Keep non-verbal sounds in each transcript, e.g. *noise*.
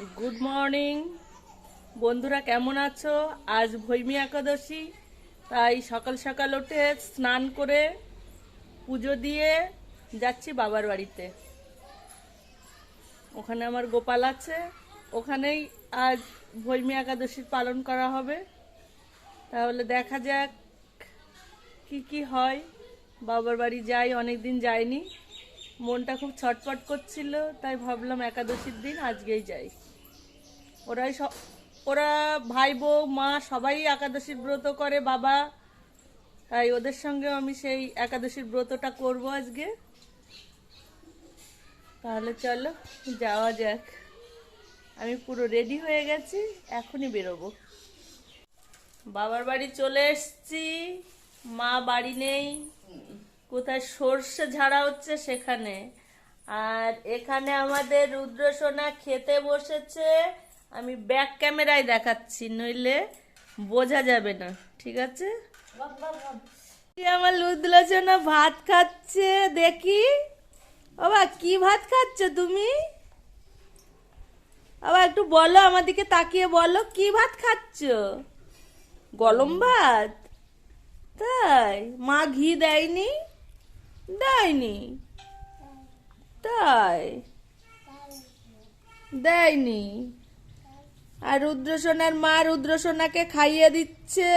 Good morning বন্ধুরা, কেমন আছো? আজ ভৈমী একাদশী, তাই সকাল সকাল উঠে স্নান করে পুজো দিয়ে যাচ্ছি বাবার বাড়িতে। ওখানে আমার গোপাল আছে। ওখানেই আজ ভৈমী একাদশীর পালন করা হবে। তাহলে দেখা যাক কি কি হয়। বাবার বাড়ি যাই অনেক দিন যাইনি। মনটা খুব ছটফট করছিল, তাই ভাবলাম একাদশীর দিন আজকেই যাই। ওরাই সব, ওরা ভাই বউ, মা সবাই একাদশীর ব্রত করে, বাবা। তাই ওদের সঙ্গে আমি সেই একাদশীর ব্রতটা করব আজকে। তাহলে চলো, যাওয়া যাক। আমি পুরো রেডি হয়ে গেছি, এখনই বেরোবো। বাবার বাড়ি চলে এসছি, মা বাড়ি নেই। কোথায় সর্ষে ঝাড়া হচ্ছে সেখানে। আর এখানে আমাদের রুদ্রসোনা খেতে বসেছে। আমি ব্যাক ক্যামেরায় দেখাচ্ছি, নইলে বোঝা যাবে না, ঠিক আছে? আমার রুদ্রসোনা ভাত খাচ্ছে, দেখি? বাবা, কি ভাত খাচ্ছ তুমি? আবার একটু বলো আমার দিকে তাকিয়ে, বলো, কি ভাত খাচ্ছ? গরম ভাত? তাই? মা ঘি দেয়নি? দেয়নি? তাই? দেয়নি? আর রুদ্রসোনার মা রুদ্রসোনাকে খাইয়ে দিচ্ছে।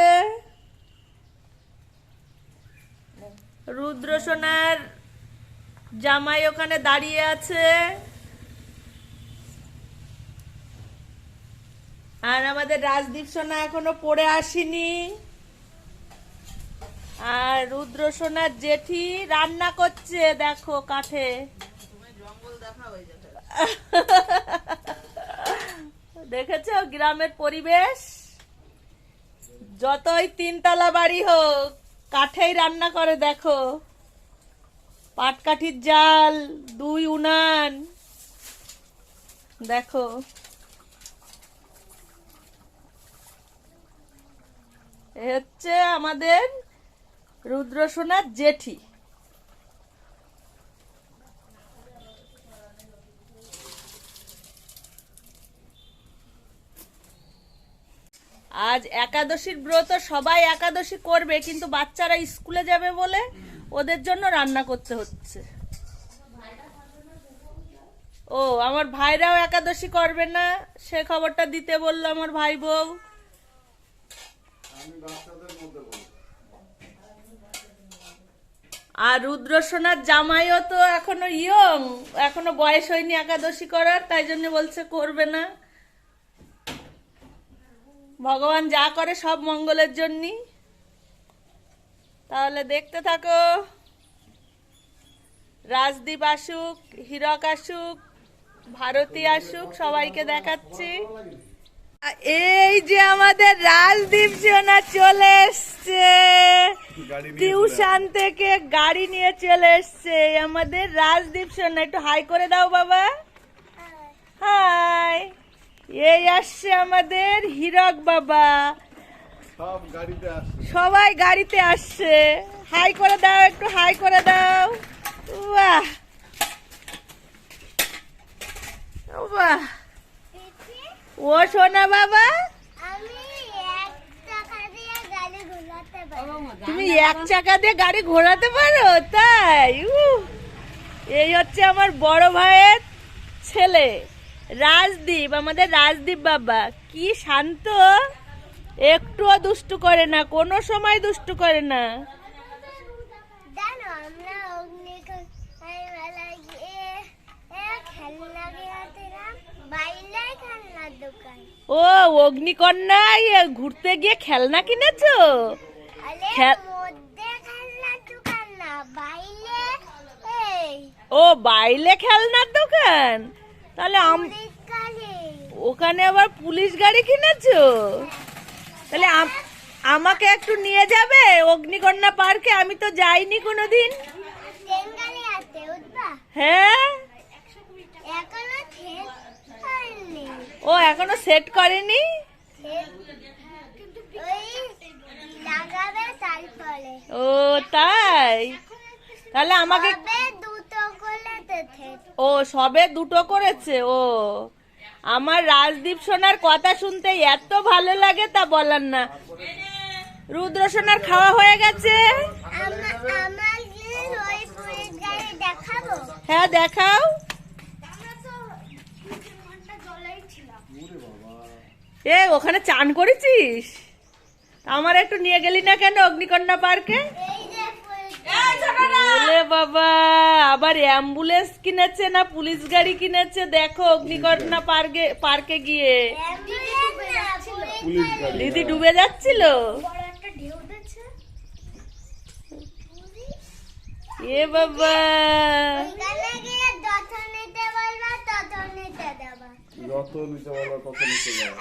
রুদ্রসোনার জামাই ওখানে দাঁড়িয়ে আছে। আর আমাদের রাজদীপ সোনা এখনও পড়ে আসেনি। আর রুদ্র সোনার জেঠি রান্না করছে দেখো কাঠে। *laughs* দেখেছ? গ্রামের পরিবেশ? যতই তিনতলা বাড়ি হোক, কাঠেই রান্না করে দেখো। পাটকাঠির জাল, দুই উনান, দেখো। হচ্ছে আমাদের রুদ্রসোনার জেঠি। আজ একাদশীর ব্রত সবাই একাদশী করবে কিন্তু বাচ্চারা স্কুলে যাবে বলে ওদের জন্য রান্না করতে হচ্ছে। ও আমার ভাইরাও একাদশী করবে না? সে খবরটা দিতে বলল আমার ভাই বউ আর রুদ্রসোনার জামাইও তো এখনও ইয়ং এখনও বয়স হয়নি একাদশী করার তাই জন্য বলছে করবে না। ভগবান যা করে সব মঙ্গলের জন্যই। তাহলে দেখতে থাকো। রাজদীপ আসুক হীরক আসুক ভারতী আসুক সবাইকে দেখাচ্ছি। এই যে আমাদের রাজদীপ সোনা চলে এসছে। টিউশন থেকে গাড়ি নিয়ে চলে এসছে। আমাদের রাজদীপ সোনা একটু হাই করে দাও বাবা। হাই। এই আসছে আমাদের হীরক বাবা। সব গাড়িতে আসছে। সবাই গাড়িতে আসছে। হাই করে দাও একটু হাই করে দাও। বাহ বাহ ও সোনা বাবা। আমি এক টাকা দিয়ে গাড়ি ঘোরাতে পারি। তুমি এক চাকা দিয়ে গাড়ি ঘোরাতে পারো? তাই উহ, এই হচ্ছে আমার বড় ভাইয়ের ছেলে। রাজদীপ আমাদের রাজদীপ বাবা কি শান্ত। একটুও দুষ্টু করে না কোনো সময় দুষ্টু করে না। ও অগ্নিকন্যা ইয়ে ঘুরতে গিয়ে খেলনা কিনেছো? ও বাইলে খেলনার দোকান? তাহলে আম- ওখানে আবার পুলিশ গাড়ি কিনেছো? তাহলে আমাকে একটু নিয়ে যাবে অগ্নিকন্যা পার্কে? আমি তো যাইনি কোনোদিন। হ্যাঁ? ও এখনও সেট করেনি? ও তাই? তাহলে আমাকে ও, সবে দুটো করেছে, ও। আমার রাজদীপ সোনার কথা শুনতে এত ভালো লাগে তা বলার না। রুদ্র সোনার খাওয়া হয়ে গেছে? হ্যাঁ দেখাও। এ, ওখানে চান করেছিস? আমার একটু নিয়ে গেলি না কেন অগ্নিকন্যা পার্কে? বলে বাবা আবার অ্যাম্বুলেন্স কিনেছে না পুলিশ গাড়ি কিনেছে? দেখো অগ্নিকন্যা পার্কে পার্কে গিয়ে। দিদি ডুবে যাচ্ছিল? এ বাবা।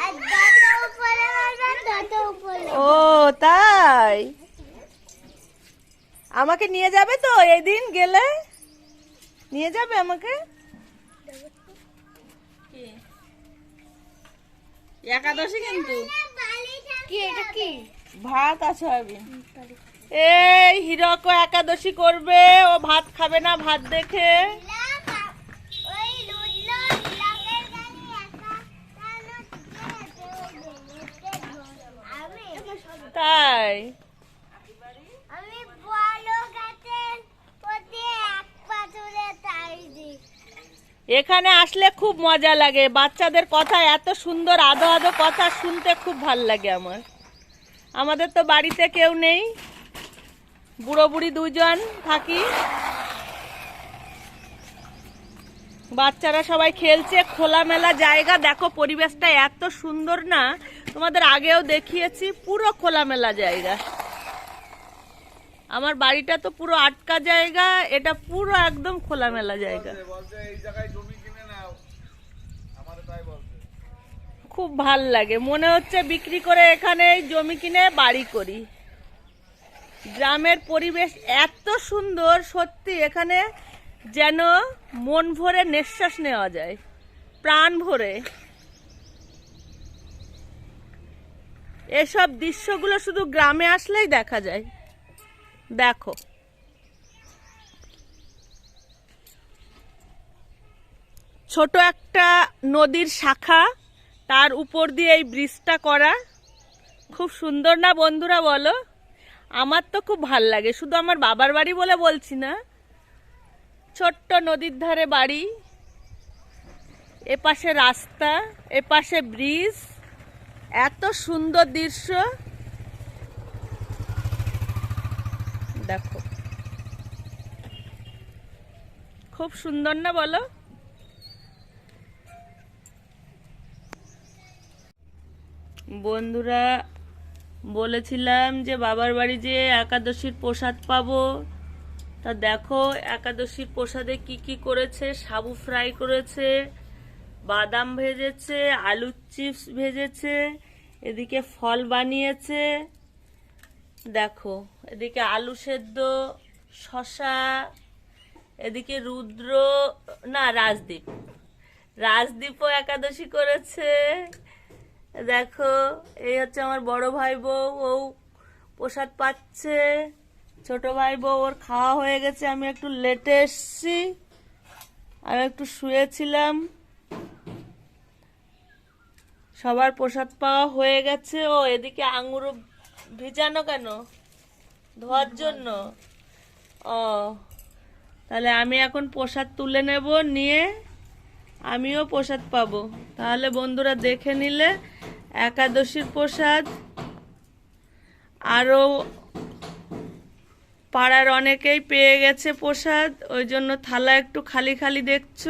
আর ও তাই? আমাকে নিয়ে যাবে তো এদিন গেলে? নিয়ে যাবে আমাকে? একাদশী কিন্তু। কি এটা কি? ভাত আছে হবে এই হিরক একাদশী করবে ও ভাত খাবে না ভাত দেখে। তাই আমি বড় গাছের প্রতি এক পাথরে তাই দিই এখানে আসলে খুব মজা লাগে। বাচ্চাদের কথা, এত সুন্দর আদো আদো কথা শুনতে খুব ভালো লাগে আমার। আমাদের তো বাড়িতে কেউ নেই। বুড়ো বুড়ি দুজন থাকি। বাচ্চারা সবাই খেলছে, খোলামেলা জায়গা। দেখো, পরিবেশটা এত সুন্দর না। তোমাদের আগেও দেখিয়েছি, পুরো খোলামেলা জায়গা। আমার বাড়িটা তো পুরো আটকা জায়গা এটা পুরো একদম খোলামেলা জায়গা। খুব ভালো লাগে। মনে হচ্ছে বিক্রি করে এখানে জমি কিনে বাড়ি করি। গ্রামের পরিবেশ এত সুন্দর সত্যি এখানে যেন মন ভরে নিঃশ্বাস নেওয়া যায় প্রাণ ভরে। এসব দৃশ্যগুলো শুধু গ্রামে আসলেই দেখা যায়। দেখো। ছোট একটা নদীর শাখা, তার উপর দিয়ে এই ব্রিজটা করা। খুব সুন্দর না বন্ধুরা বলো? আমার তো খুব ভালো লাগে, শুধু আমার বাবার বাড়ি বলে বলছি না। ছোট্ট নদীর ধারে বাড়ি, এপাশে রাস্তা, এপাশে ব্রিজ। এত সুন্দর দৃশ্য। দেখো। খুব সুন্দর না বলো? বন্ধুরা, বলেছিলাম যে বাবার বাড়ি যে একাদশীর প্রসাদ পাবো। তা দেখো, একাদশীর প্রসাদে কি কি করেছে? সাবু ফ্রাই করেছে, বাদাম ভেজেছে, আলুর চিপস ভেজেছে, এদিকে ফল বানিয়েছে। দেখো এদিকে আলু সেদ্ধ শশা এদিকে রুদ্র, না, রাজদীপ। রাজদীপও একাদশী করেছে। দেখো, এই হচ্ছে আমার বড় ভাই বউ, ও প্রসাদ পাচ্ছে। ছোট ভাই বউ, ওর খাওয়া হয়ে গেছে, আমি একটু লেটে এসছি। আমি একটু শুয়েছিলাম। সবার প্রসাদ পাওয়া হয়ে গেছে। ও, এদিকে আঙুরও ভিজানো কেন? ধোয়ার জন্য। ও তাহলে আমি এখন প্রসাদ তুলে নেব নিয়ে আমিও প্রসাদ পাবো। তাহলে বন্ধুরা দেখে নিলে একাদশীর প্রসাদ আরও পাড়ার অনেকেই পেয়ে গেছে প্রসাদ ওই জন্য থালা একটু খালি খালি দেখছ।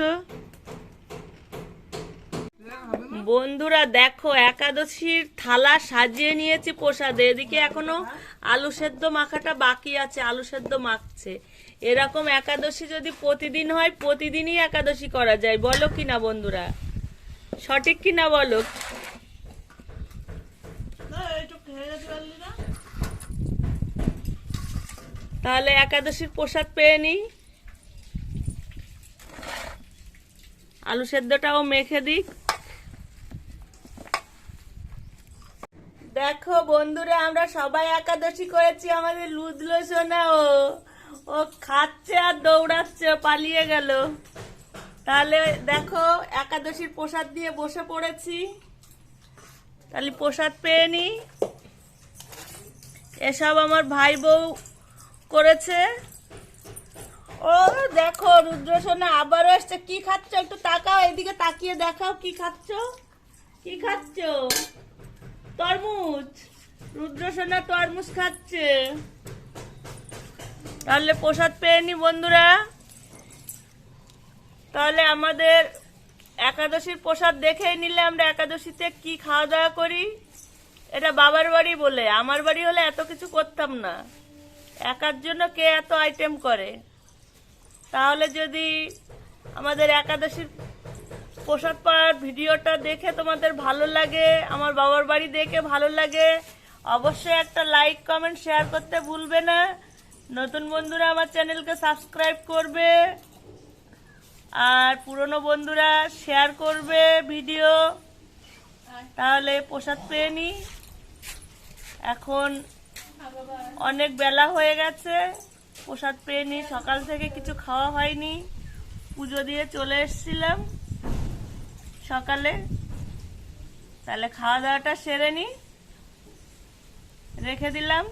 বন্ধুরা দেখো একাদশীর থালা সাজিয়ে নিয়েছি প্রসাদে। এদিকে এখনও আলু সেদ্ধ মাখাটা বাকি আছে আলু সেদ্ধ মাখছে। এরকম একাদশী যদি প্রতিদিন হয় প্রতিদিনই একাদশী করা যায়। বলো কি না বন্ধুরা? সঠিক কি না বলো? তাহলে একাদশীর প্রসাদ পেয়ে নি আলু সেদ্ধটাও মেখে দিক দেখো বন্ধুরা, আমরা সবাই একাদশী করেছি, আমাদের লুদলো সোনা ও ও খাচ্ছে আর দৌড়াচ্ছে পালিয়ে গেল। তাহলে দেখো, একাদশীর প্রসাদ দিয়ে বসে পড়েছি। তাহলে প্রসাদ পেয়ে নি। এসব আমার ভাই বউ করেছে। ও দেখো রুদ্রসোনা আবারও এসছে। কি খাচ্ছ? একটু তাকাও, এদিকে তাকিয়ে দেখাও, কি খাচ্ছ? কি খাচ্ছ? তরমুজ। রুদ্রসোনা তরমুজ খাচ্ছে। তাহলে প্রসাদ পেয়ে নি বন্ধুরা। তাহলে আমাদের একাদশীর প্রসাদ দেখেই নিলে আমরা একাদশীতে কি খাওয়া দাওয়া করি? এটা বাবার বাড়ি বলে। আমার বাড়ি হলে এত কিছু করতাম না। একার জন্য কে এত আইটেম করে? তাহলে যদি আমাদের একাদশীর প্রসাদ পাওয়ার ভিডিওটা দেখে তোমাদের ভালো লাগে, আমার বাবার বাড়ি দেখে ভালো লাগে, অবশ্যই একটা লাইক কমেন্ট শেয়ার করতে ভুলবে না। নতুন বন্ধুরা আমার চ্যানেলকে সাবস্ক্রাইব করবে, আর পুরনো বন্ধুরা শেয়ার করবে ভিডিও তাহলে প্রসাদ পেয়ে নি। এখন অনেক বেলা হয়ে গেছে, প্রসাদ পেয়ে নি। সকাল থেকে কিছু খাওয়া হয়নি। পুজো দিয়ে চলে এসেছিলাম। সকালে। তাহলে খাওয়া দাওয়াটা সেরে নি। রেখে দিলাম।